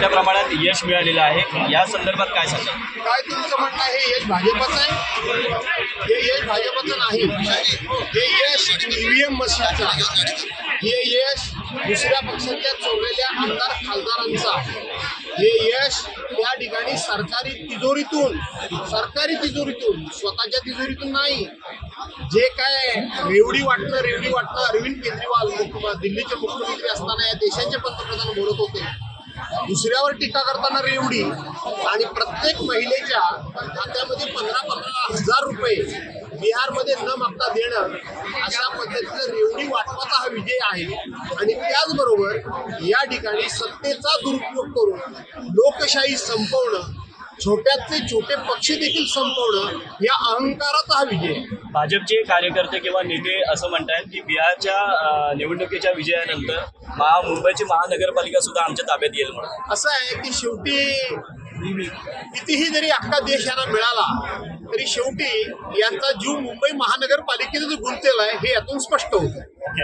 मोठ्या प्रमाणात यश मिळालेलं आहे. या संदर्भात काय सांगाल? काय तुमचं म्हणणं आहे? हे यश भाजपचं आहे? हे यश भाजपचं नाही. हे यश ईव्हीएम मशीनचं आहे. हे यश दुसऱ्या पक्षाच्या चोरलेल्या आमदार खासदारांचं आहे. हे यश त्या ठिकाणी सरकारी तिजोरीतून सरकारी तिजोरीतून स्वतःच्या तिजोरीतून नाही. जे काय रेवडी वाटणं रेवडी वाटणं अरविंद केजरीवाल मुख्य- दिल्लीचे मुख्यमंत्री असताना या देशाचे पंतप्रधान बोलत होते. दुसऱ्यावर टीका करताना रेवडी आणि प्रत्येक महिलेच्या खात्यामध्ये पंधरा पंधरा हजार रुपये बिहारमध्ये न मागता देणं अशा पद्धतीचं रेवडी वाटपाचा हा विजय आहे. आणि त्याचबरोबर या ठिकाणी सत्तेचा दुरुपयोग करून लोकशाही संपवणं छोट्यातले छोटे पक्ष देखील संपवणं या अहंकाराचा हा विजय भाजपचे कार्यकर्ते किंवा नेते असं म्हणतायत की बिहारच्या निवडणुकीच्या विजयानंतर महा मुंबईची महानगरपालिका सुद्धा आमच्या ताब्यात येईल म्हणून. असं आहे की शेवटी कितीही जरी अख्खा देश यांना मिळाला तरी शेवटी यांचा जीव मुंबई महानगरपालिकेत जो गुंतलेला आहे हे यातून स्पष्ट होतं.